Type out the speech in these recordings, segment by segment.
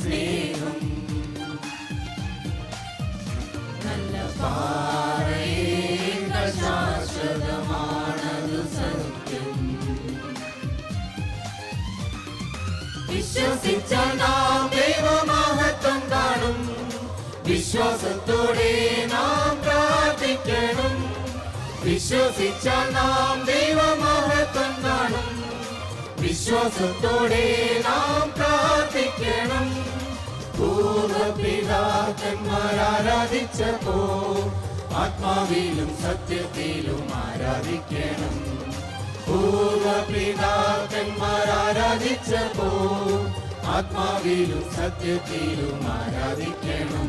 സ്നേഹം. നല്ല പാറയേക്കാൾ ശാശ്വതമാണതു സത്യം. വിശ്വസിച്ചാൽ നാം ദൈവമഹത്വം കാണും. വിശ്വാസത്തോടെ നാം പ്രാർത്ഥിക്കണം. വിശ്വസിച്ചാൽ നാം ദൈവമഹത്വം കാണും. വിശ്വാസത്തോടെ നാം പ്രാർത്ഥിക്കണം. പൂർവപിതാക്കന്മാർ പോ ആത്മാവിലും സത്യത്തിലും ആരാധിക്കണം. പൂർവപിതാക്കന്മാർ പോ ആത്മാവിലും സത്യത്തിലും ആരാധിക്കണം.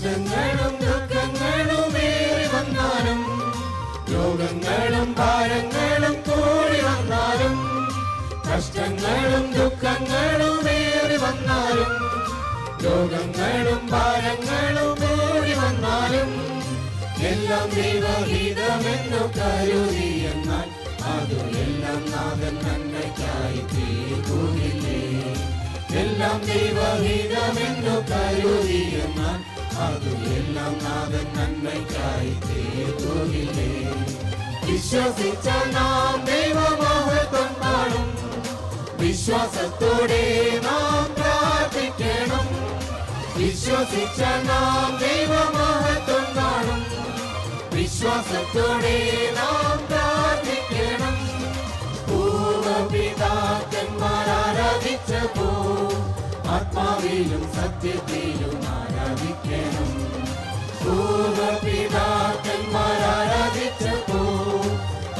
കഷ്ടങ്ങളും ദുഃഖങ്ങളും ഏറി വന്നാലും രോഗങ്ങളും ഭാരങ്ങളും കൂടി വന്നാലും കഷ്ടങ്ങളും ദുഃഖങ്ങളും ഏറി വന്നാലും രോഗങ്ങളും ഭാരങ്ങളും കൂടി വന്നാലും എല്ലാം ദൈവഹിതമെന്നു കരുതി എന്നാൽ അതുമെല്ലാം നാഥൻ നന്മയ്ക്കായി തീർക്കുന്നില്ലേ? എല്ലാം ദൈവഹിതമെന്നു കരുതി നന്മയ്ക്കായി നാം കാണും വിശ്വാസത്തോടെ നാം പ്രാർത്ഥിക്കണം. വിശ്വസിച്ച നാം ദൈവമഹത്വം കാണും വിശ്വാസത്തോടെ നാം പ്രാർത്ഥിക്കണം. പൂർവപിതാക്കന്മാർ ആത്മാവിലും സത്യത്തിലും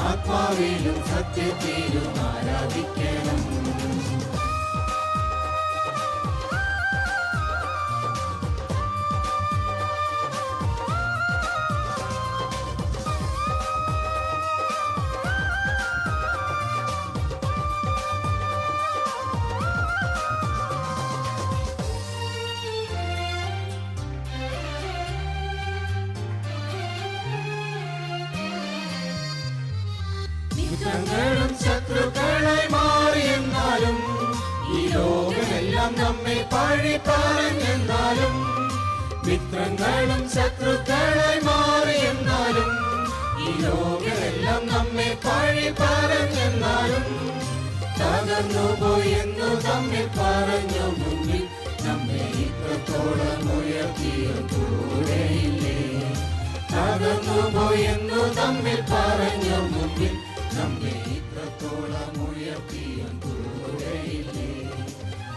ആത്മാവിലും സത്യത്തിലും ആരാധിക്കണം. മിത്രങ്ങളും ശത്രുക്കളായി മാറിയെന്നാലും ഈ ലോകമെല്ലാം നമ്മെ പഴി പറഞ്ഞെന്നാലും മിത്രങ്ങളും ശത്രുക്കളായി മാറിയെന്നാലും ഈ ലോകമെല്ലാം നമ്മെ പഴി പറഞ്ഞെന്നാലും തകർന്നു പോയെന്നു തമ്മിൽ പറഞ്ഞു മുമ്പിൽ നമ്മെ ഇത്രത്തോളം ഉയർത്തിയ കൂടെയില്ലേ തകർന്നു പോയെന്നു തമ്മിൽ പറഞ്ഞു മുന്നിൽ നമ്മെ ഇത്രത്തോളം ഉയർത്തിയ കൂടെയില്ലേ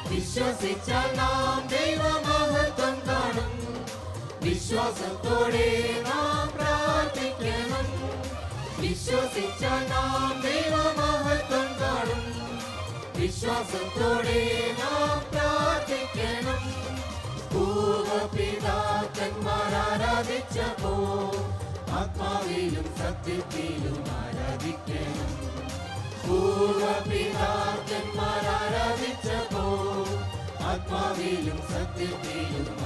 വിശ്വസിച്ചാൽ നാം ദൈവമഹത്വം കാണും. വിശ്വാസത്തോടെ നാം പ്രാർത്ഥിക്കണം. വിശ്വസിച്ചാൽ നാം ദൈവമഹത്വം കാണും. വിശ്വാസത്തോടെ നാം പ്രാർത്ഥിക്കണം. പൂർവപിതാക്കന്മാർ ആരാധിച്ചപ്പോ ആത്മാവിലും സത്യത്തിലും ആരാധിക്കണം. പൂർവപിതാക്കന്മാർ ആരാധിച്ചപ്പോ ആത്മാവിലും സത്യത്തിലും